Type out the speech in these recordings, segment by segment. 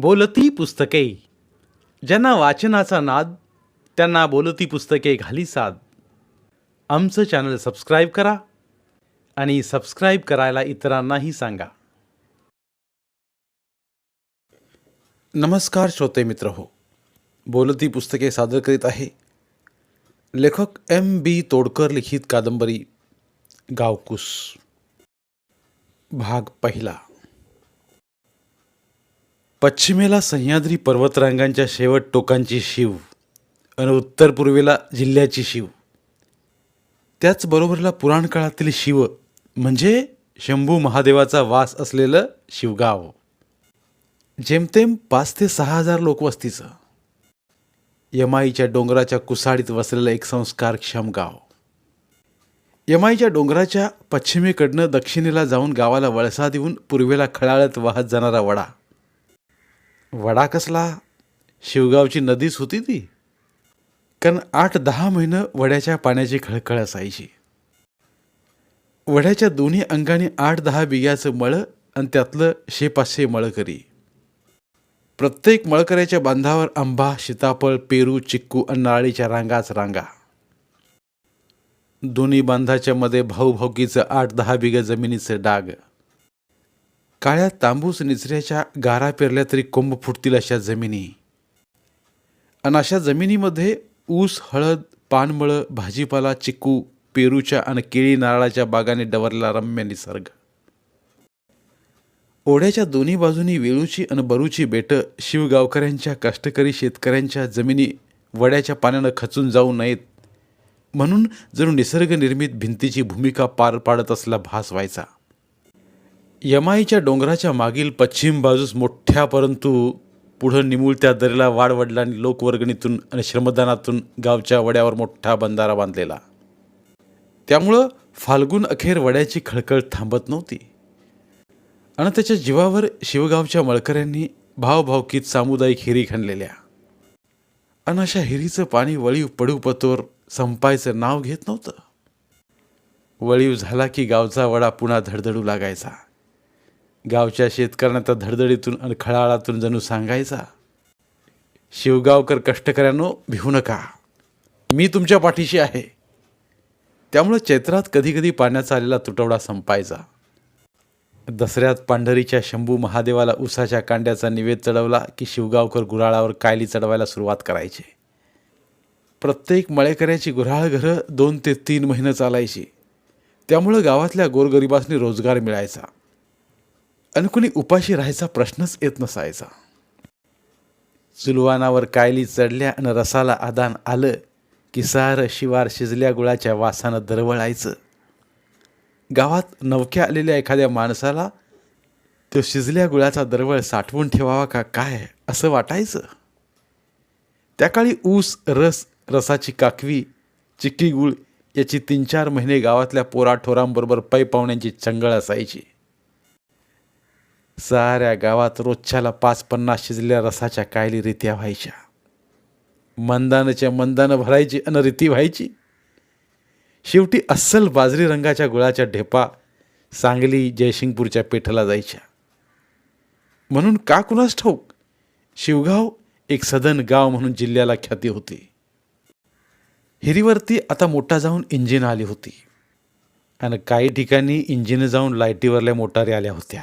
बोलती पुस्तके. ज्यांना वाचनाचा नाद त्यांना बोलती पुस्तके घाली साद. आमचं चॅनल सबस्क्राईब करा आणि सबस्क्राईब करायला इतरांनाही सांगा. नमस्कार श्रोते मित्र हो. बोलती पुस्तके सादर करीत आहे. लेखक एम बी तोडकर लिखित कादंबरी गावकुस. भाग पहिला. पश्चिमेला सह्याद्री पर्वतरांगांच्या शेवट टोकांची शिव आणि उत्तर पूर्वेला जिल्ह्याची शिव. त्याचबरोबरला पुराण काळातील शिव म्हणजे शंभू महादेवाचा वास असलेलं शिवगाव. जेमतेम पाच ते सहा हजार लोकवस्तीचं यमाईच्या डोंगराच्या कुसाडीत वसलेलं एक संस्कारक्षम गाव यमाईच्या डोंगराच्या पश्चिमेकडनं दक्षिणेला जाऊन गावाला वळसा देऊन पूर्वेला खळाळत वाहत जाणारा वडा. वडा कसला? शिवगावची नदीच होती ती. कारण आठ दहा महिनं वड्याच्या पाण्याची खळखळ असायची. वड्याच्या दोन्ही अंगाने आठ दहा बिघ्याचं मळं आणि त्यातलं शे पाचशे मळकरी. प्रत्येक मळकऱ्याच्या बांधावर आंबा सीताफळ पेरू चिक्कू आणि नारळीच्या रांगाच रांगा. दोन्ही बांधाच्या मध्ये भाऊभाऊकीचं आठ दहा बिघा जमिनीचं डाग. काळ्या तांबूस निचऱ्याच्या गारा पेरल्या तरी कोंब फुटतील अशा जमिनी. आणि अशा जमिनीमध्ये ऊस हळद पानमळं भाजीपाला चिक्कू पेरूच्या आणि केळी नारळाच्या बागाने डवरला रम्य निसर्ग. ओढ्याच्या दोन्ही बाजूनी वेळूची आणि बरूची बेटं शिवगावकऱ्यांच्या कष्टकरी शेतकऱ्यांच्या जमिनी वड्याच्या पाण्यानं खचून जाऊ नयेत. म्हणून जणू निसर्गनिर्मित भिंतीची भूमिका पार पाडत असला भास व्हायचा. यमाईच्या डोंगराच्या मागील पश्चिम बाजूस मोठ्या परंतु पुढं निमुळत्या दरीला वाडवडलांनी लोकवर्गणीतून आणि श्रमदानातून गावच्या वड्यावर मोठा बंधारा बांधलेला. त्यामुळं फाल्गुन अखेर वड्याची खळखळ थांबत नव्हती. आणि त्याच्या जीवावर शिवगावच्या मळकऱ्यांनी भावभावकीत सामुदायिक हिरी खणलेल्या. आणि अशा हिरीचं पाणी वळीव पडू पतोर संपायचं नाव घेत नव्हतं. वळीव झाला की गावचा वडा पुन्हा धडधडू लागायचा. गावच्या शेतकऱ्यांना त्या धडधडीतून आणि खळाळातून जणू सांगायचा. शिवगावकर कष्टकऱ्यांनो भिवू नका. मी तुमच्या पाठीशी आहे. त्यामुळं चैत्रात कधीकधी पाण्याचा आलेला तुटवडा संपायचा. दसऱ्यात पांढरीच्या शंभू महादेवाला उसाच्या कांड्याचा निवेद चढवला की शिवगावकर गुऱ्हाळावर कायली चढवायला सुरुवात करायचे. प्रत्येक मळेकऱ्याची गुऱ्हाळ घरं दोन ते तीन महिने चालायची. त्यामुळं गावातल्या गोरगरिबासनी रोजगार मिळायचा. आणि उपाशी राहायचा प्रश्नच येत नसायचा. चुलवानावर कायली चढल्या आणि रसाला आदान आलं की सारं शिवार शिजल्या गुळाच्या वासानं दरवळायचं. गावात नवक्या आलेल्या एखाद्या माणसाला तो शिजल्या गुळाचा दरवळ साठवून ठेवावा का काय असं वाटायचं? त्या काळी ऊस रस रसाची काकवी चिक्की गुळ याची तीन चार महिने गावातल्या पोराठोरांबरोबर पै पाहुण्यांची चंगळ असायची. साऱ्या गावात रोजच्याला पाच पन्नास शिजलेल्या रसाच्या कायली रीत्या व्हायच्या. मंदानच्या मंदानं भरायची अन रीती व्हायची. शेवटी अस्सल बाजरी रंगाच्या गुळाच्या ढेपा सांगली जयसिंगपूरच्या पेठला जायच्या. म्हणून का कुणास ठाऊक शिवगाव एक सदन गाव म्हणून जिल्ह्याला ख्याती होती. हिरीवरती आता मोठा जाऊन इंजिन आली होती. आणि काही ठिकाणी इंजिनं जाऊन लाईटीवरल्या मोटारी आल्या होत्या.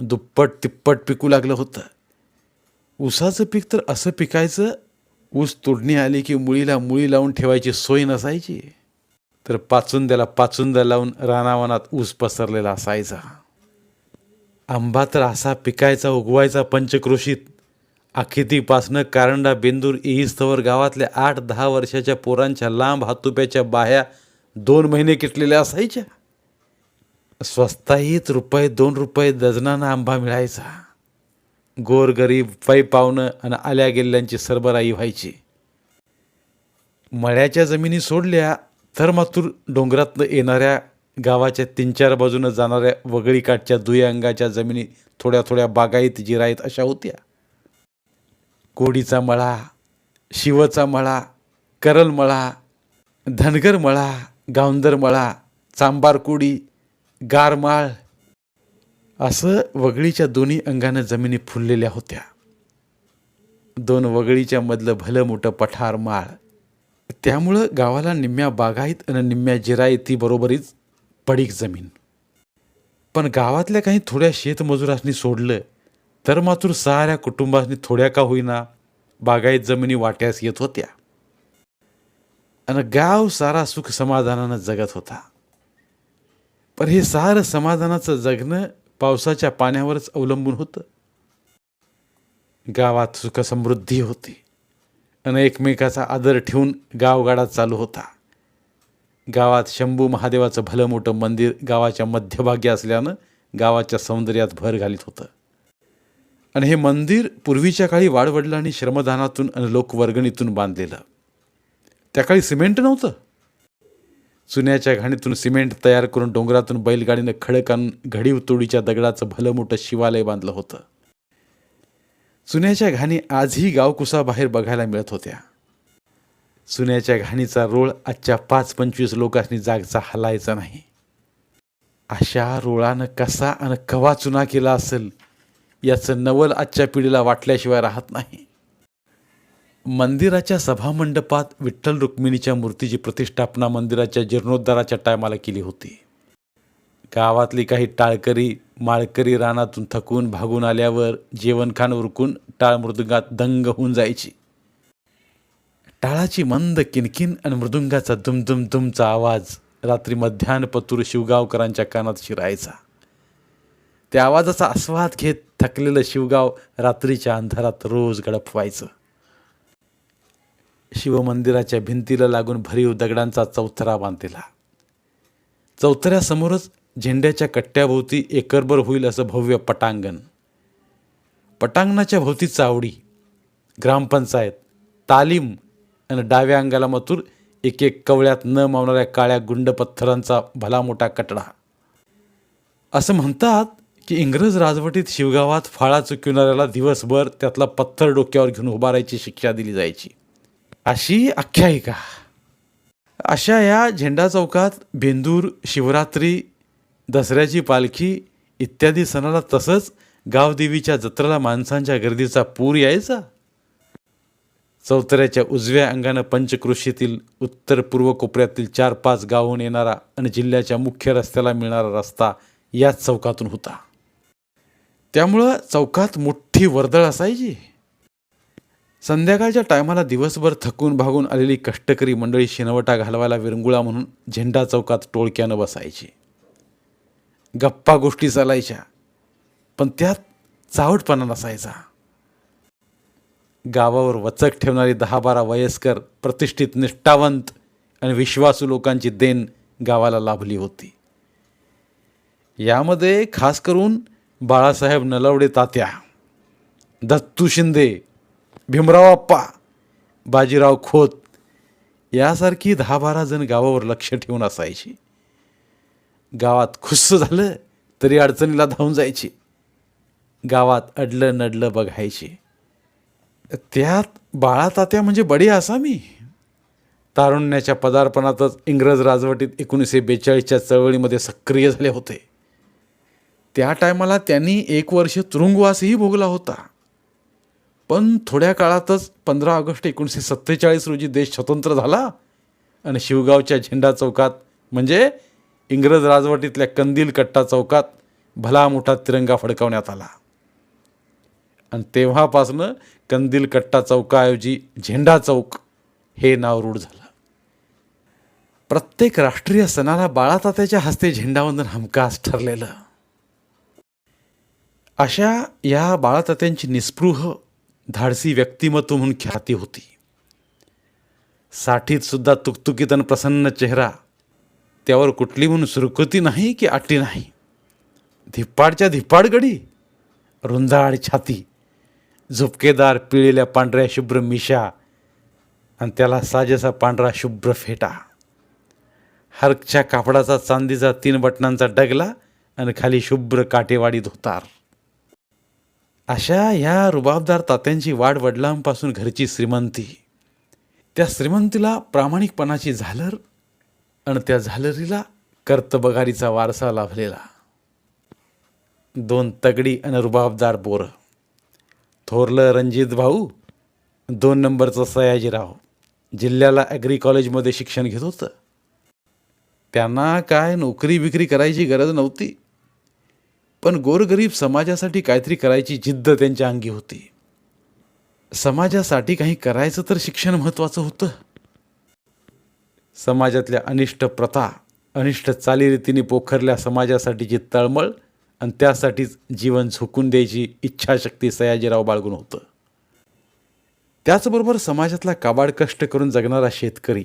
दुप्पट तिप्पट पिकू लागलं होतं. ऊसाचं पीक तर असं पिकायचं ऊस तोडणी आली की मुळीला मुळी लावून ठेवायची सोय नसायची. तर पाचुंद्याला पाचुंदा लावून रानावनात ऊस पसरलेला असायचा. आंबा तर असा पिकायचा उगवायचा पंचक्रोशीत. आखितीपासनं कारंडा बेंदूर इस्तवर गावातल्या आठ दहा वर्षाच्या पोरांच्या लांब हातुप्याच्या बाह्या दोन महिने किटलेल्या असायच्या. स्वस्ताईत रुपये दोन रुपये डझनानं आंबा मिळायचा. गोरगरीब पै पावणं आणि आल्या गेल्ल्यांची सरबराई व्हायची. मळ्याच्या जमिनी सोडल्या तर मातूर डोंगरातनं येणाऱ्या गावाच्या तीन चार बाजूनं जाणाऱ्या वगळीकाठच्या दुया अंगाच्या जमिनी थोड्या थोड्या बागायत जिरायत अशा होत्या. कोडीचा मळा शिवचा मळा करल मळा धनगर मळा गावंदर मळा चांबार कोडी गारमाळ असं वगळीच्या दोन्ही अंगानं जमिनी फुललेल्या होत्या. दोन वगळीच्या मधलं भलं मोठं पठार माळ. त्यामुळं गावाला निम्म्या बागायत आणि निम्म्या जिरायती बरोबरीच पडीक जमीन. पण गावातल्या काही थोड्या शेतमजुरांनी सोडलं तर मात्र साऱ्या कुटुंबांनी थोड्या का होईना बागायत जमिनी वाट्यास येत होत्या. आणि गाव सारा सुख समाधानानं जगत होता. पण हे सारं समाधानाचं जगणं पावसाच्या पाण्यावरच अवलंबून होतं. गावात सुखसमृद्धी होती. आणि एकमेकाचा आदर ठेवून गावगाडा चालू होता. गावात शंभू महादेवाचं भलं मोठं मंदिर गावाच्या मध्यभागी असल्यानं गावाच्या सौंदर्यात भर घालीत होतं. आणि हे मंदिर पूर्वीच्या काळी वाडवडिलांनी श्रमदानातून आणि लोकवर्गणीतून बांधलेलं. त्या काळी सिमेंट नव्हतं. चुन्याच्या घाणीतून सिमेंट तयार करून डोंगरातून बैलगाडीनं खडक आणून घडीव तोडीच्या दगडाचं भलं मोठं शिवालय बांधलं होतं. चुन्याच्या घाणी आजही गावकुसाबाहेर बघायला मिळत होत्या. चुन्याच्या घाणीचा रोळ आजच्या पाच पंचवीस लोकांनी जागचा हलायचा नाही. अशा रोळानं कसा आणि कवा चुना केला असेल याचं नवल आजच्या पिढीला वाटल्याशिवाय राहत नाही. मंदिराच्या सभामंडपात विठ्ठल रुक्मिणीच्या मूर्तीची प्रतिष्ठापना मंदिराच्या जीर्णोद्धाराच्या टायमाला केली होती. गावातली काही टाळकरी माळकरी रानातून थकून भागून आल्यावर जेवणखान उरकून टाळ मृदुंगात दंग होऊन जायची. टाळाची मंद किनकिन आणि मृदुंगाचा दुमदुम दुमचा आवाज रात्री मध्यान्हपतूर शिवगावकरांच्या कानात शिरायचा. त्या आवाजाचा आस्वाद घेत थकलेलं शिवगाव रात्रीच्या अंधारात रोज गडप व्हायचं शिवमंदिराच्या भिंतीला लागून भरीव दगडांचा चौथरा बांधलेला. चौथऱ्यासमोरच झेंड्याच्या कट्ट्याभोवती एकरभर होईल असं भव्य पटांगण. पटांगणाच्या भोवती चावडी ग्रामपंचायत तालीम आणि डाव्या अंगाला मतूर एक एक कवळ्यात न मावणाऱ्या काळ्या गुंड पत्थरांचा भला मोठा कटडा. असं म्हणतात की इंग्रज राजवटीत शिवगावात फाळा चुकविणाऱ्याला दिवसभर त्यातला पत्थर डोक्यावर घेऊन उभारायची शिक्षा दिली जायची. अशी आख्यायिका. अशा या झेंडा चौकात बेंदूर शिवरात्री दसऱ्याची पालखी इत्यादी सणाला तसंच गावदेवीच्या जत्रेला माणसांच्या गर्दीचा पूर यायचा. चौतऱ्याच्या उजव्या अंगानं पंचकृषीतील उत्तर पूर्व कोपऱ्यातील चार पाच गावहून येणारा आणि जिल्ह्याच्या मुख्य रस्त्याला मिळणारा रस्ता याच चौकातून होता. त्यामुळं चौकात मोठी वर्दळ असायची. संध्याकाळच्या टायमाला दिवसभर थकून भागून आलेली कष्टकरी मंडळी शिनवटा घालवायला विरंगुळा म्हणून झेंडा चौकात टोळक्यानं बसायची. गप्पा गोष्टी चालायच्या पण त्यात चावटपणा नसायचा. गावावर वचक ठेवणारी दहा बारा वयस्कर प्रतिष्ठित निष्ठावंत आणि विश्वासू लोकांची देण गावाला लाभली होती. यामध्ये खास करून बाळासाहेब नलवडे तात्या दत्तू शिंदे भीमराव आप्पा बाजीराव खोत यासारखी दहा बारा जण गावावर लक्ष ठेवून असायची. गावात खुस्स झालं तरी अडचणीला धावून जायची. गावात अडलं नडलं बघायची. त्यात बाळा तात्या म्हणजे बडी असा मी. तारुण्याच्या पदार्पणातच इंग्रज राजवटीत एकोणीसशे बेचाळीसच्या चळवळीमध्ये सक्रिय झाले होते. त्या टायमाला त्यांनी एक वर्ष तुरुंगवासही भोगला होता. पण थोड्या काळातच पंधरा ऑगस्ट एकोणीसशे सत्तेचाळीस रोजी देश स्वतंत्र झाला आणि शिवगावच्या झेंडा चौकात म्हणजे इंग्रज राजवटीतल्या कंदील कट्टा चौकात भला मोठा तिरंगा फडकावण्यात आला. आणि तेव्हापासनं कंदील कट्टा चौकाऐवजी झेंडा चौक हे नाव रूढ झालं. प्रत्येक राष्ट्रीय सणाला बाळातात्याच्या हस्ते झेंडावंदन हमखास ठरलेलं. अशा या बाळातात्यांची निस्पृह धाडसी व्यक्तिमत्व म्हणून ख्याती होती. साठीत सुद्धा तुकतुकीत आणि प्रसन्न चेहरा त्यावर कुठली म्हणून सुरकुती नाही की आटी नाही. धिप्पाडच्या धिप्पाड गडी रुंदाळ छाती झुपकेदार पिळलेल्या पांढऱ्या शुभ्र मिशा आणि त्याला साजेसा पांढरा शुभ्र फेटा. हरकच्या कापडाचा चांदीचा तीन बटनांचा डगला आणि खाली शुभ्र काटेवाडी धोतार. अशा या रुबाबदार तात्यांची वाढ वडिलांपासून घरची श्रीमंती. त्या श्रीमंतीला प्रामाणिकपणाची झालर आणि त्या झालरीला कर्तबगारीचा वारसा लाभलेला. दोन तगडी आणि रुबाबदार पोरं. थोरलं रणजित भाऊ दोन नंबरचं सयाजीराव. जिल्ह्याला ॲग्री कॉलेजमध्ये शिक्षण घेत होतं. त्यांना काय नोकरी विक्री करायची गरज नव्हती. पण गोरगरीब समाजासाठी काहीतरी करायची जिद्द त्यांच्या अंगी होती. समाजासाठी काही करायचं तर शिक्षण महत्त्वाचं होतं. समाजातल्या अनिष्ट प्रथा अनिष्ट चालीरीतीने पोखरल्या समाजासाठीची तळमळ आणि त्यासाठीच जीवन झोकून द्यायची इच्छाशक्ती सयाजीराव बाळगून होतं. त्याचबरोबर समाजातला काबाड कष्ट करून जगणारा शेतकरी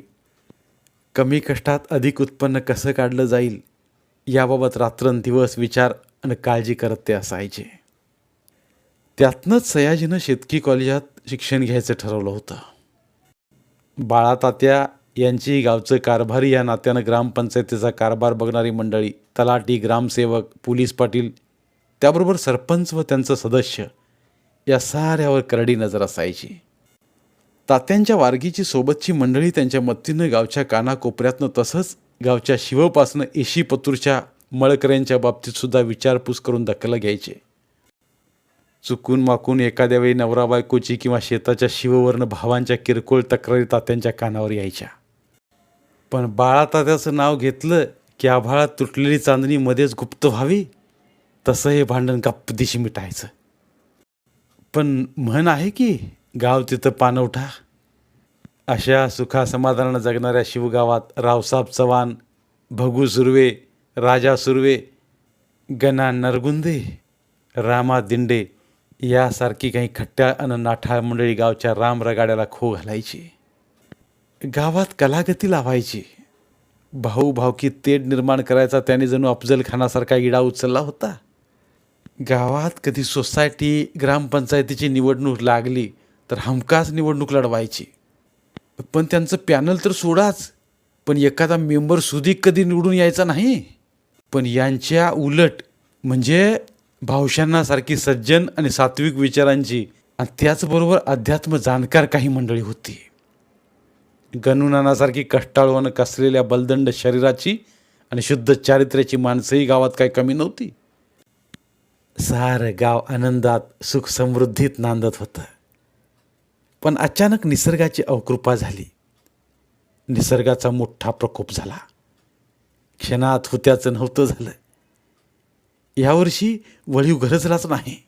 कमी कष्टात अधिक उत्पन्न कसं काढलं जाईल याबाबत रात्रंदिवस विचार आणि काळजी करत ते असायचे. त्यातनंच सयाजीनं शेतकी कॉलेजात शिक्षण घ्यायचं ठरवलं होतं. बाळा तात्या यांची गावचं कारभारी या नात्यानं ग्रामपंचायतीचा कारभार बघणारी मंडळी तलाटी ग्रामसेवक पोलीस पाटील त्याबरोबर सरपंच व त्यांचं सदस्य या साऱ्यावर करडी नजर असायची. तात्यांच्या वारगीची सोबतची मंडळी त्यांच्या मदतीनं गावच्या कानाकोपऱ्यातनं तसंच गावच्या शिवपासनं एशी पतूरच्या मळकऱ्यांच्या बाबतीतसुद्धा विचारपूस करून दखल घ्यायचे. चुकून माकून एखाद्या वेळी नवरा बायकोची किंवा शेताच्या शिववर्ण भावांच्या किरकोळ तक्रारी तात्यांच्या कानावर यायच्या. पण बाळा तात्याचं नाव घेतलं की आभाळात तुटलेली चांदणी मध्येच गुप्त व्हावी? तसं हे भांडण गप्पदिशी मिटायचं. पण म्हण आहे की गाव तिथं पानवठा? अशा सुखासमाधानानं जगणाऱ्या शिवगावात रावसाहेब चव्हाण भगू सुर्वे राजा सुर्वे गणा नरगुंदे रामा दिंडे यासारखी काही खट्ट्या अन नाठाळ मंडळी गावच्या राम रगाड्याला खो घालायची. गावात कलागती लावायची. भाऊ भावकी तेढ निर्माण करायचा त्याने जणू अफजल खानासारखा इडा उचलला होता. गावात कधी सोसायटी ग्रामपंचायतीची निवडणूक लागली तर हमखास निवडणूक लढवायची. पण त्यांचं पॅनल तर सोडाच पण एखादा मेंबर सुधीक कधी निवडून यायचा नाही? पण यांच्या उलट म्हणजे भावशांनासारखी सज्जन आणि सात्विक विचारांची आणि त्याचबरोबर अध्यात्म जाणकार काही मंडळी होती. गणुनानासारखी कष्टाळवानं कसलेल्या बलदंड शरीराची आणि शुद्ध चारित्र्याची माणसंही गावात काही कमी नव्हती. सारं गाव आनंदात सुख समृद्धीत नांदत होतं. पण अचानक निसर्गाची अवकृपा झाली. निसर्गाचा मोठा प्रकोप झाला. क्षणात होत्याचं नव्हतं झालं. यावर्षी वळीव गरजलाच नाही.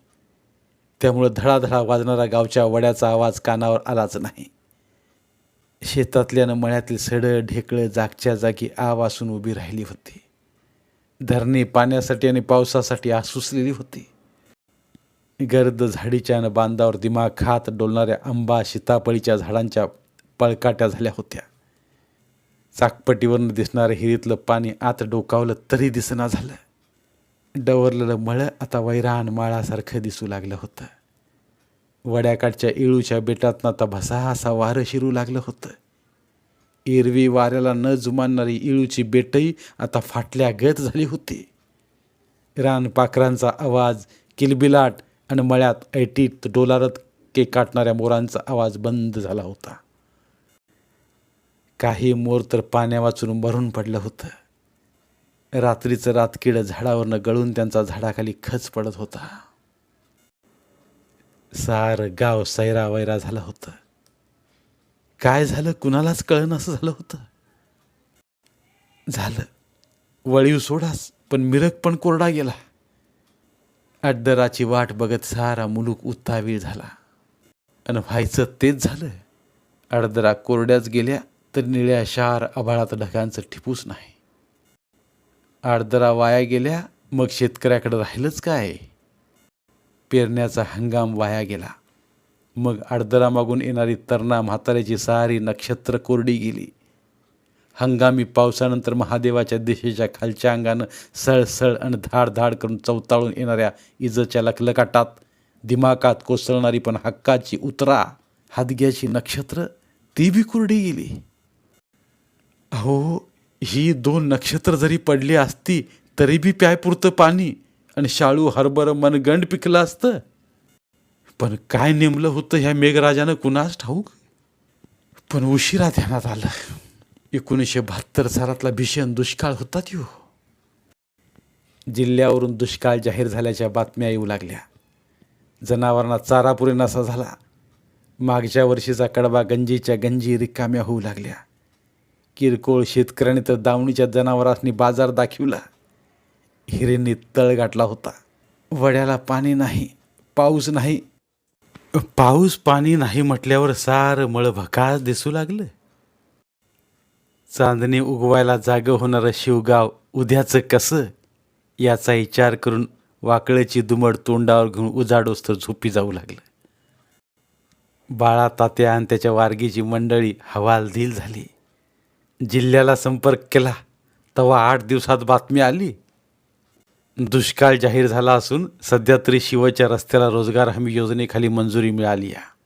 त्यामुळं धडाधडा वाजणारा गावच्या वड्याचा आवाज कानावर आलाच नाही. शेतातल्यानं मळ्यातील सडं ढेकळं जागच्या जागी आ वासून उभी राहिली होती. धरणे पाण्यासाठी आणि पावसासाठी आसुसलेली होती. गर्द झाडीच्या बांधावर दिमाग खात डोलणाऱ्या आंबा सीतापळीच्या झाडांच्या पळकाट्या झाल्या होत्या. चाकपटीवरनं दिसणारं हिरीतलं पाणी आत डोकावलं तरी दिसना झालं. डवरलेलं मळं आता वैरान माळासारखं दिसू लागलं होतं. वड्याकाठच्या इळूच्या बेटातनं आता भसाहासा वारं शिरू लागलं होतं. एरवी वाऱ्याला न जुमानणारी इळूची बेटही आता फाटल्या गत झाली होती. रानपाखरांचा आवाज किलबिलाट आणि मळ्यात ऐटीत डोलारत के काटणाऱ्या मोरांचा आवाज बंद झाला होता. काही मोर तर पाण्या वाचून मरून पडलं होतं. रात्रीचं रातकिडं झाडावरनं गळून त्यांचा झाडाखाली खच पडत होता. सार गाव सैरा वैरा झालं होतं. काय झालं कुणालाच कळण असं झालं होतं? झालं. वळीव सोडास पण मिरक पण कोरडा गेला. अड्डराची वाट बघत सारा मुलूक उत्तावीळ झाला. आणि व्हायचं तेच झालं. अडदरा कोरड्याच गेल्या तर निळ्या शार आभाळात ढगांचं ठिपूस नाही. आडदरा वाया गेल्या मग शेतकऱ्याकडे राहिलंच काय? पेरण्याचा हंगाम वाया गेला मग आडदरा मागून येणारी तरणा म्हाताऱ्याची सारी नक्षत्र कोरडी गेली. हंगामी पावसानंतर महादेवाच्या दिशेच्या खालच्या अंगानं सळसळ आणि धाड धाड करून चवताळून येणाऱ्या इजच्या लखलकाटात दिमाकात कोसळणारी पण हक्काची उतरा हादग्याची नक्षत्र ती बी कोरडी गेली. अहो ही दोन नक्षत्र जरी पडली असती तरी बी प्यायपुरतं पाणी आणि शाळू हरभर मनगंड पिकलं असतं. पण काय नेमलं होतं ह्या मेघराजानं कुणास ठाऊक? पण उशिरा ध्यानात आलं. एकोणीसशे बहात्तर सालातला भीषण दुष्काळ होता त्यो. जिल्ह्यावरून दुष्काळ जाहीर झाल्याच्या बातम्या येऊ लागल्या. जनावरांना चारा पुरेनासा झाला. मागच्या वर्षीचा कडबा गंजीच्या गंजी रिकाम्या होऊ लागल्या. किरकोळ शेतकऱ्याने तर दावणीच्या जनावरांनी बाजार दाखविला. हिरेंनी तळ गाठला होता. वड्याला पाणी नाही पाऊस नाही. पाऊस पाणी नाही म्हटल्यावर सार मळभकास दिसू लागलं. चांदणी उगवायला जागं होणारं शिवगाव उद्याचं कसं? याचा विचार करून वाकळ्याची दुमड तोंडावर घेऊन उजाडोस्तर झोपी जाऊ लागलं. बाळा तात्या आणि त्याच्या वारगीची मंडळी हवालदिल झाली. जिल्ह्याला संपर्क केला तेव्हा आठ दिवसात बातमी आली. दुष्काळ जाहीर झाला असून सध्या तरी शिवच्या रस्त्याला रोजगार हमी योजनेखाली मंजुरी मिळाली आहे.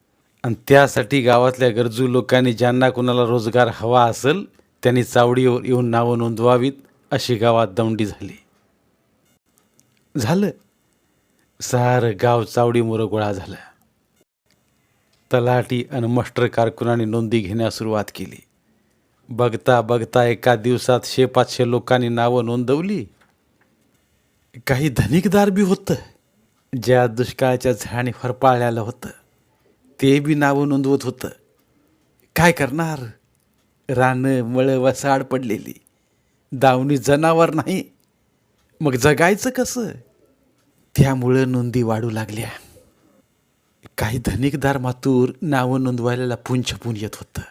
आणि त्यासाठी गावातल्या गरजू लोकांनी ज्यांना कोणाला रोजगार हवा असेल त्यांनी चावडीवर येऊन नावं नोंदवावीत अशी गावात दौंडी झाली. झालं. सारं गाव चावडीमुळं गोळा झालं. तलाठी आणि मास्टर कारकुनाने नोंदी घेण्यास सुरुवात केली. बघता बघता एका दिवसात शे पाचशे लोकांनी नावं नोंदवली. काही धनिकदार बी होतं. ज्या दुष्काळाच्या झाडाने फरपाळल्यालं होतं ते बी नावं नोंदवत होतं. काय करणार? रानं मळं वसाड पडलेली. दावणी जनावर नाही. मग जगायचं कसं? त्यामुळं नोंदी वाढू लागल्या. काही धनिकदार मातूर नावं नोंदवायला पुंछपून येत होतं.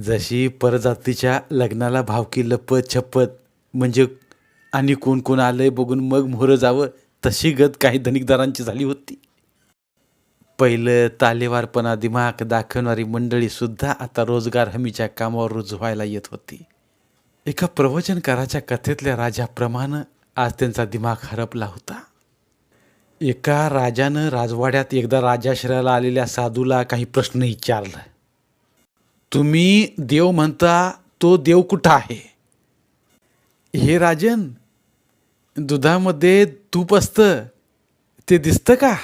जशी परजातीच्या लग्नाला भावकी लपत छपत म्हणजे आणि कोण कोण आलंय बघून मग मोहरं जावं तशी गत काही धनिकदारांची झाली होती. पहिलं तालेवारपणा दिमाग दाखवणारी मंडळीसुद्धा आता रोजगार हमीच्या कामावर रुजवायला येत होती. एका प्रवचनकाराच्या कथेतल्या राजाप्रमाणे आज त्यांचा दिमाग हरपला होता. एका राजानं राजवाड्यात एकदा राजाश्रयाला आलेल्या साधूला काही प्रश्न विचारला. तुम्ही देव म्हणता तो देव कुठं आहे? हे राजन दुधामध्ये तूप असतं ते दिसतं का?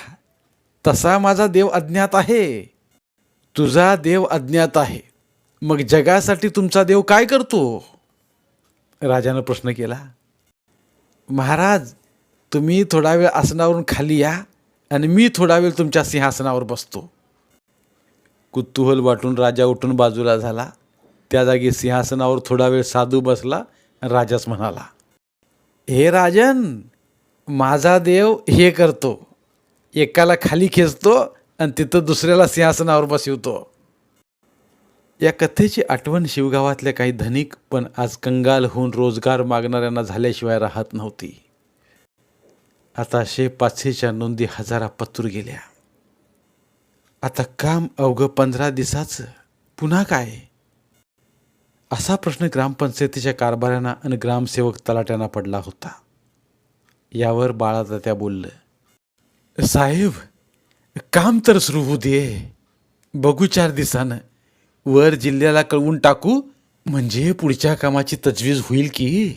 तसा माझा देव अज्ञात आहे. तुझा देव अज्ञात आहे. मग जगासाठी तुमचा देव काय करतो? राजानं प्रश्न केला. महाराज तुम्ही थोडा वेळ आसनावरून खाली या आणि मी थोडा वेळ तुमच्या सिंहासनावर बसतो. कुतूहल वाटून राजा उठून बाजूला झाला. त्या जागी सिंहासनावर थोडा वेळ साधू बसला आणि राजाच म्हणाला हे राजन माझा देव हे करतो. एकाला खाली खेचतो आणि तिथं दुसऱ्याला सिंहासनावर बसवतो. या कथेची आठवण शिवगावातल्या काही धनिक पण आज कंगाल होऊन रोजगार मागणाऱ्यांना झाल्याशिवाय राहत नव्हती. आता शे पाचशेच्या नोंदी हजारा पत्तूर गेल्या. आता काम अवघं पंधरा दिवसाचं पुन्हा काय? असा प्रश्न ग्रामपंचायतीच्या कारभाऱ्यांना आणि ग्रामसेवक तलाट्यांना पडला होता. यावर बाळातात्या बोललं साहेब काम तर सुरू होऊ दे. बघू चार दिवसानं. वर जिल्ह्याला कळवून टाकू म्हणजे पुढच्या कामाची तजवीज होईल की?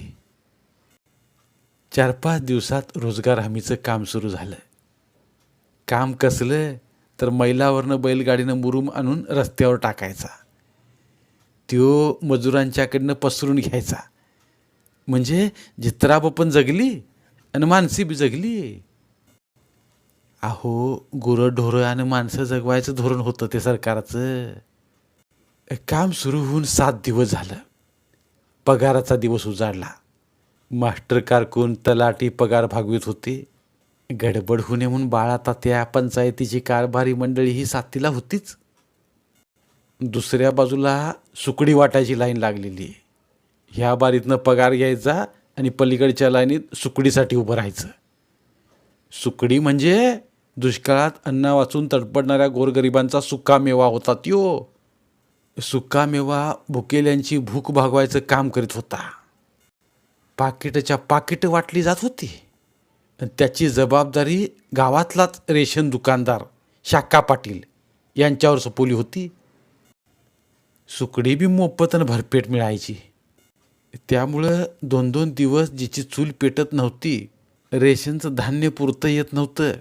चार पाच दिवसात रोजगार हमीचं काम सुरू झालं. काम कसलं? तर मैलावरनं बैलगाडीनं मुरुम आणून रस्त्यावर टाकायचा. त्यो मजुरांच्याकडनं पसरून घ्यायचा. म्हणजे जित्राब पण जगली आणि माणसी बी जगली. अहो गुरं ढोरं आणि माणसं जगवायचं धोरण होतं ते सरकारचं. काम सुरू होऊन सात दिवस झालं. पगाराचा दिवस उजाडला. मास्टर कारकून तलाटी पगार भागवित होते. गडबड होणे म्हणून बाळाता त्या पंचायतीची कारभारी मंडळी ही साथीला होतीच. दुसऱ्या बाजूला सुकडी वाटायची लाईन लागलेली आहे. ह्या बारीतनं पगार घ्यायचा आणि पलीकडच्या लाईनीत सुकडीसाठी उभं राहायचं. सुकडी म्हणजे दुष्काळात अन्न वाचून तडपडणाऱ्या गोरगरिबांचा सुकामेवा होता त्यो. सुकामेवा भुकेल्यांची भूक भागवायचं काम करीत होता. पाकिटाच्या पाकिटं वाटली जात होती. त्याची जबाबदारी गावातलाच रेशन दुकानदार शाखा पाटील यांच्यावर सोपवली होती. सुकडी बी मोफत आणि भरपेट मिळायची. त्यामुळं दोन दोन दिवस जिची चूल पेटत नव्हती रेशनचं धान्य पुरतं येत नव्हतं.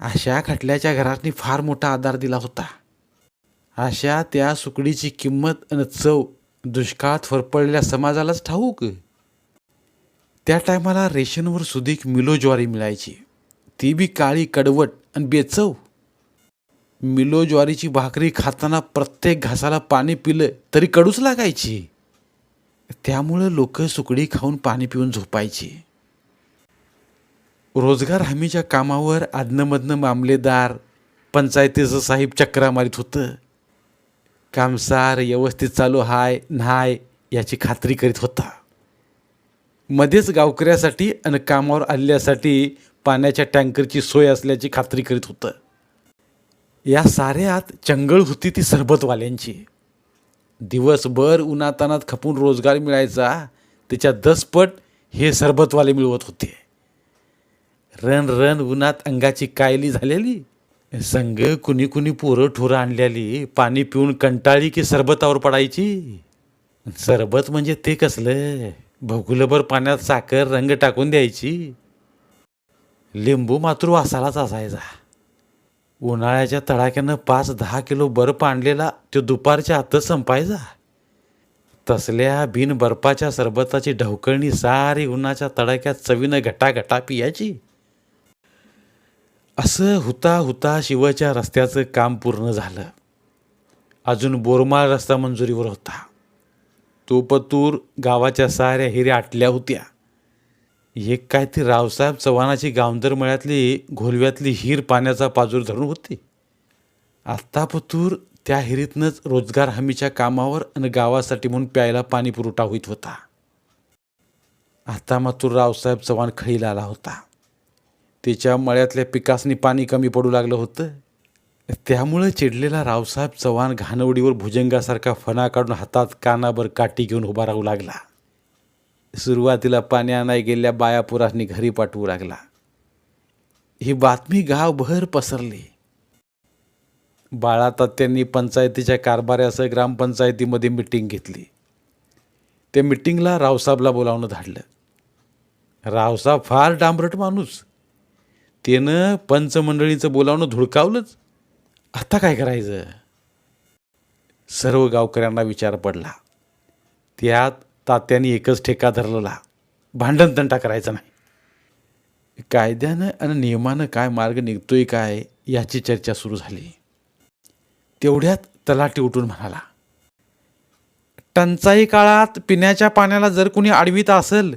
अशा खटल्याच्या घरातनी फार मोठा आधार दिला होता. अशा त्या सुकडीची किंमत आणि चव दुष्काळात फरपडलेल्या समाजालाच ठाऊक. त्या टायमाला रेशनवर सुधीक मिलो ज्वारी मिळायची. ती बी काळी कडवट आणि बेचव. मिलो ज्वारीची भाकरी खाताना प्रत्येक घासाला पाणी पिलं तरी कडूच लागायची. त्यामुळं लोक सुकडी खाऊन पाणी पिऊन झोपायची. रोजगार हमीच्या कामावर आदनमधनं मामलेदार पंचायतीचं साहेब चक्रा मारित होतं. कामसार व्यवस्थित चालू हाय न्हाय याची खात्री करीत होता. मध्येच गावकऱ्यासाठी आणि कामावर आल्यासाठी पाण्याच्या टँकरची सोय असल्याची खात्री करीत होतं. या साऱ्यात चंगळ होती ती सरबतवाल्यांची. दिवसभर उन्हातानात खपून रोजगार मिळायचा त्याच्या दसपट हे सरबतवाले मिळवत होते. रन रन उन्हात अंगाची कायली झालेली संघ कुणी कुणी पोरं ठोरं आणलेली पाणी पिऊन कंटाळी की सरबतावर पडायची. सरबत म्हणजे ते कसलं? भगुलभर पाण्यात साखर रंग टाकून द्यायची. लिंबू मात्र वासालाच असायचा. उन्हाळ्याच्या तडाख्यानं पाच दहा किलो बर्फ आणलेला तो दुपारच्या आतच संपायचा. तसल्या बिन बर्फाच्या सरबताची ढवकळणी सारी उन्हाच्या तडाख्यात चवीनं घटाघटा पियाची. असं हुता हुता शिवच्या रस्त्याचं काम पूर्ण झालं. अजून बोरमाळ रस्ता मंजुरीवर होता. तो पतूर गावाच्या साऱ्या हिऱ्या आटल्या होत्या. एक काय ती रावसाहेब चव्हाणाची गावंदर मळ्यातली घोलव्यातली हिर पाण्याचा पाजूर धरून होती. आत्ता पतूर त्या हिरीतनंच रोजगार हमीच्या कामावर आणि गावासाठी म्हणून प्यायला पाणी पुरवठा होत. होता आता मातूर रावसाहेब चव्हाण खळीला आला होता. त्याच्या मळ्यातल्या पिकासनी पाणी कमी पडू लागलं होतं. त्यामुळं चिडलेला रावसाहेब चव्हाण घाणवडीवर भुजंगासारखा फणा काढून हातात कानाभर काठी घेऊन उभा राहू लागला. सुरुवातीला पाणी आणाय गेल्या बायापुरासनी घरी पाठवू लागला. ही बातमी गावभर पसरली. बाळा त्यांनी पंचायतीच्या कारभाऱ्यासह ग्रामपंचायतीमध्ये मिटिंग घेतली. त्या मिटिंगला रावसाहेबला बोलावणं धाडलं. रावसाहेब फार डांबरट माणूस. त्यानं पंचमंडळीचं बोलावणं धुडकावलंच. आता काय करायचं. सर्व गावकऱ्यांना विचार पडला. त्यात तात्यांनी एकच ठेका धरलेला. भांडण तंटा करायचा नाही. कायद्यानं आणि नियमानं काय मार्ग निघतोय काय याची चर्चा सुरू झाली. तेवढ्यात तलाटी उठून म्हणाला टंचाई काळात पिण्याच्या पाण्याला जर कुणी अडवीत असेल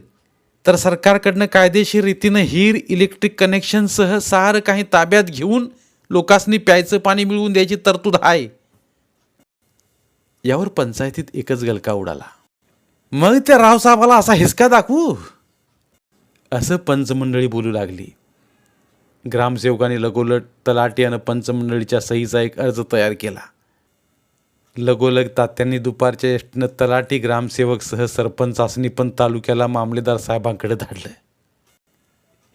तर सरकारकडनं कायदेशीर रीतीनं हीर इलेक्ट्रिक कनेक्शनसह सारं काही ताब्यात घेऊन लोकांनी प्यायचं पाणी मिळवून द्यायची तरतूद आहे. यावर पंचायतीत एकच गलका उडाला. मग त्या रावसाहेबाला असा हिसका दाखवू? असं पंचमंडळी बोलू लागली. ग्रामसेवकाने लगोलग तलाटी आणि पंचमंडळीच्या सहीचा एक अर्ज तयार केला. लगोलग तात्यांनी दुपारच्या एसटीनं तलाटी ग्रामसेवकसह सरपंच असणी पण तालुक्याला मामलेदार साहेबांकडे धाडलं.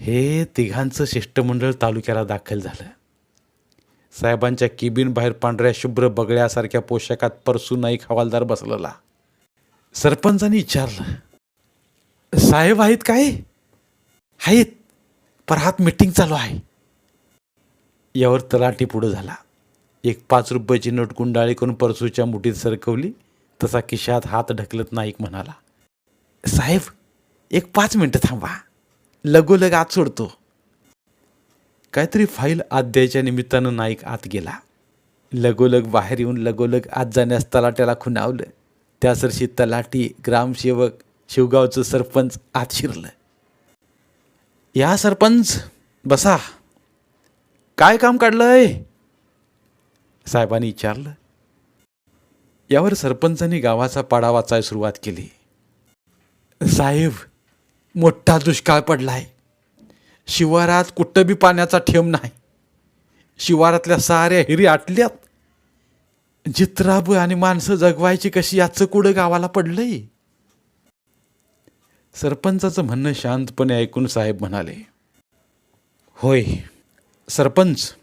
हे तिघांचं शिष्टमंडळ तालुक्याला दाखल झालं. साहेबांच्या किबीनबाहेर पांढऱ्या शुभ्र बगळ्यासारख्या पोशाखात परसू नाईक हवालदार बसलेला. सरपंचाने विचारलं साहेब आहेत काय? आहेत पर हात मिटिंग चालू आहे. यावर तलाठी पुढं झाला. एक पाच रुपयाची नोट गुंडाळी करून परसूच्या मुठीत सरकवली. तसा खिशात हात ढकलत नाईक म्हणाला साहेब एक पाच मिनटं थांबा. लगोलग आत सोडतो. काहीतरी फाईल आत द्यायच्या निमित्तानं नाईक आत गेला. लगोलग बाहेर येऊन लगोलग आत जाण्यास तलाट्याला खुणावलं. त्या सरशी तलाटी ग्रामसेवक शिवगावचं सरपंच आत शिरलं. या सरपंच बसा. काय काम काढलंय? साहेबांनी विचारलं. यावर सरपंचांनी गावाचा पाडा वाचायला सुरुवात केली. साहेब मोठा दुष्काळ पडलाय. शिवारात कुठं बी पाण्याचा ठेम नाही. शिवारातल्या साऱ्या हिरी आटल्यात. जित्राब आणि माणसं जगवायची कशी याचं कुठं गावाला पडलंय? सरपंचाचं म्हणणं शांतपणे ऐकून साहेब म्हणाले होय सरपंच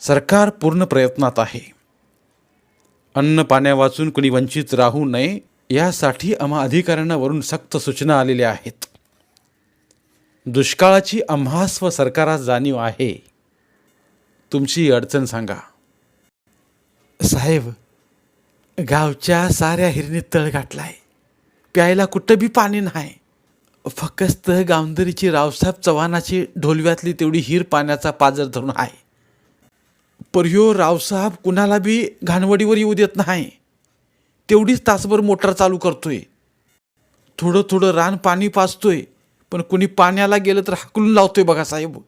सरकार पूर्ण प्रयत्नात आहे. अन्न पाण्या वाचून कुणी वंचित राहू नये यासाठी आम्हा अधिकाऱ्यांना वरून सक्त सूचना आलेल्या आहेत. दुष्काळाची अम्हास्व सरकारास जाणीव आहे. तुमची अडचण सांगा. साहेब गावच्या साऱ्या हिरणीत तळ गाठलाय. प्यायला कुठं बी पाणी नाही. फक्त गावंदरीची रावसाहेब चव्हाणाची ढोलव्यातली तेवढी हिर पाण्याचा पाजर धरून आहे. परह्यो रावसाहेब कुणाला बी घाणवडीवर येऊ देत नाही. तेवढीच तासभर मोटर चालू करतोय. थोडं थोडं रान पाणी पाजतोय. पण कुणी पाण्याला गेलं तर हाकलून लावतोय बघा साहेब.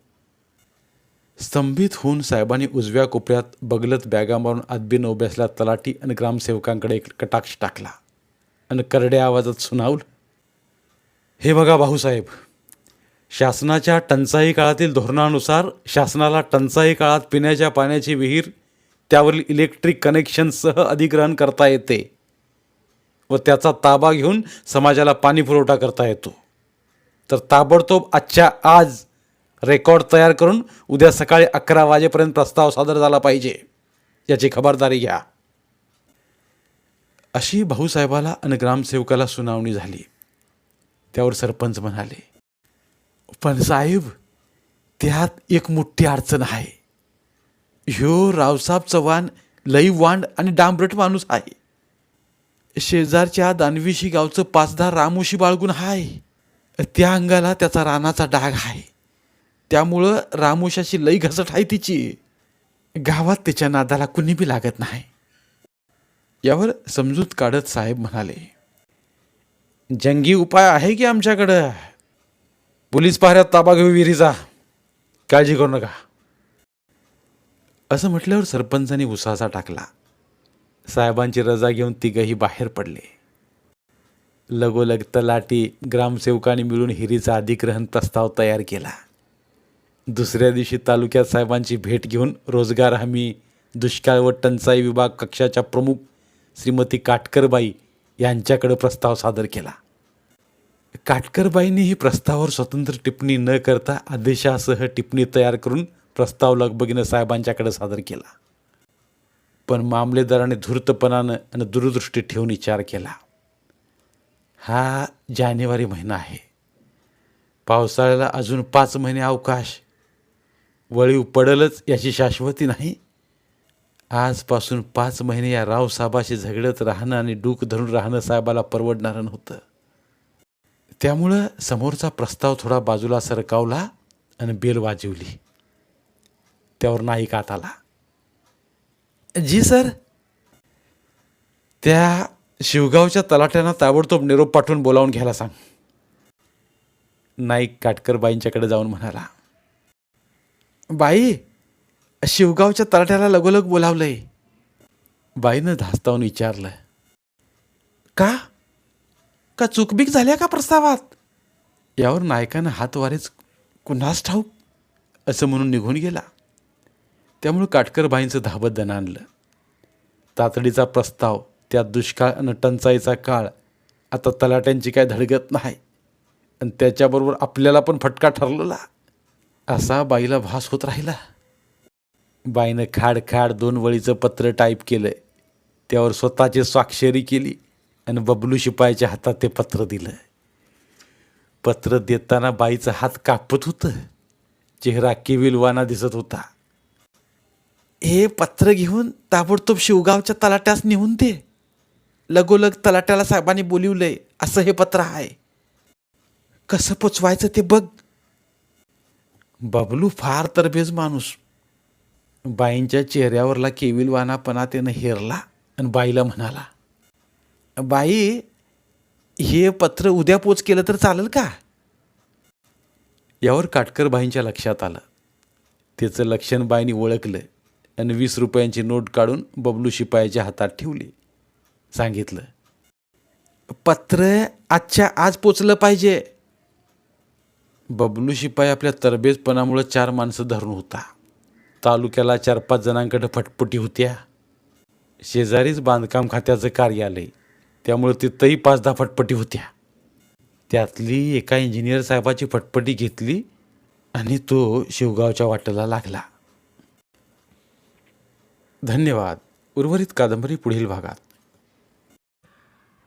स्तंभित होऊन साहेबांनी उजव्या कोपऱ्यात बगलत बॅगा मारून आदबीन उभ्यासल्या तलाठी आणि ग्रामसेवकांकडे एक कटाक्ष टाकला. आणि करड्या आवाजात सुनावलं हे बघा भाऊसाहेब शासनाच्या टंचाई काळातील धोरणानुसार शासनाला टंचाई काळात पिण्याच्या पाण्याची विहीर त्यावरील इलेक्ट्रिक कनेक्शनसह अधिग्रहण करता येते व त्याचा ताबा घेऊन समाजाला पाणी पुरवठा करता येतो. तर ताबडतोब आजच्या आज रेकॉर्ड तयार करून उद्या सकाळी अकरा वाजेपर्यंत प्रस्ताव सादर झाला पाहिजे. याची खबरदारी घ्या. अशी भाऊसाहेबाला आणि ग्रामसेवकाला सुनावणी झाली. त्यावर सरपंच म्हणाले पण साहेब त्यात एक मोठी अडचण आहे. ह्यो रावसाहेब चव्हाण लई वांड आणि डांबरट माणूस आहे. शेजारच्या दानवीशी गावचं पाचदार रामोशी बाळगून आहे त्या अंगाला त्याचा रानाचा डाग आहे. त्यामुळं रामोशाची लई घसट आहे तिची. गावात त्याच्या नादाला कुणी बी लागत नाही. यावर समजूत काढत साहेब म्हणाले जंगी उपाय आहे की आमच्याकडं? पोलीस पाहऱ्यात ताबा घेऊ विहिरीचा काळजी करू नका. असं म्हटल्यावर सरपंचाने उसासा टाकला. साहेबांची रजा घेऊन तिघही बाहेर पडले. लगोलग तलाटी ग्रामसेवकांनी मिळून हिरीचा अधिग्रहण प्रस्ताव तयार केला. दुसऱ्या दिवशी तालुक्यात साहेबांची भेट घेऊन रोजगार हमी दुष्काळ व टंचाई विभाग कक्षाच्या प्रमुख श्रीमती काटकरबाई यांच्याकडे प्रस्ताव सादर केला. काटकरबाईंनीही प्रस्तावावर स्वतंत्र टिप्पणी न करता आदेशासह टिप्पणी तयार करून प्रस्ताव लगबगीनं साहेबांच्याकडे सादर केला. पण मामलेदाराने धूर्तपणानं आणि दूरदृष्टी ठेवून विचार केला. हा जानेवारी महिना आहे. पावसाळ्याला अजून पाच महिने अवकाश. वळीव पडलच याची शाश्वती नाही. आजपासून पाच महिने या रावसाहेबाशी झगडत राहणं आणि डूक धरून राहणं साहेबाला परवडणारं नव्हतं. त्यामुळं समोरचा प्रस्ताव थोडा बाजूला सरकावला आणि बेल वाजवली. त्यावर नाईक आत आला. जी सर त्या शिवगावच्या तलाट्यांना ताबडतोब निरोप पाठवून बोलावून घ्यायला सांग. नाईक काटकरबाईंच्याकडे जाऊन म्हणाला बाई शिवगावच्या तलाट्याला लगोलग बोलावलंय. बाईनं धास्तावून विचारलं का? का चुकबीक झाल्या का प्रस्तावात? यावर नायकानं हातवारेच कुणास ठाऊक? असं म्हणून निघून गेला. त्यामुळं काटकरबाईंचं धाबत दण आणलं तातडीचा प्रस्ताव त्यात दुष्काळ आणि टंचाईचा काळ. आता तलाट्यांची काय धडगत नाही. आणि त्याच्याबरोबर आपल्याला पण फटका ठरलेला. असा बाईला भास होत राहिला. बाईनं खाड खाड दोन वळीचं पत्र टाईप केलं त्यावर स्वतःची स्वाक्षरी केली. आणि बबलू शिपायाच्या हातात ते पत्र दिलं. पत्र देताना बाईचं हात कापत होतं. चेहरा केविलवाना दिसत होता. हे पत्र घेऊन ताबडतोब शिवगावच्या तलाट्यास नेऊन दे. लगोलग तलाट्याला साहेबांनी बोलिवलंय असं हे पत्र आहे. कसं पोचवायचं ते बघ. बबलू फार तरबेज माणूस. बाईंच्या चेहऱ्यावरला केविलवानापणा त्यानं हेरला आणि बाईला म्हणाला बाई हे पत्र उद्या पोच केलं तर चालेल का? यावर काटकर बाईंच्या लक्षात आलं. त्याचं लक्षण बाईंनी ओळखलं आणि वीस रुपयांची नोट काढून बबलू शिपायाच्या हातात ठेवली. सांगितलं. पत्र आजच्या आज पोचलं पाहिजे. बबलू शिपाई आपल्या तरबेजपणामुळं चार माणसं धरून होता. तालुक्याला चार पाच जणांकडे फटफटी होत्या. शेजारीच बांधकाम खात्याचं कार्यालय. त्यामुळं तिथंही पाच दहा फटपटी होत्या. त्यातली एका इंजिनियर साहेबाची फटपटी घेतली आणि तो शिवगावच्या वाटेला लागला. धन्यवाद. उर्वरित कादंबरी पुढील भागात.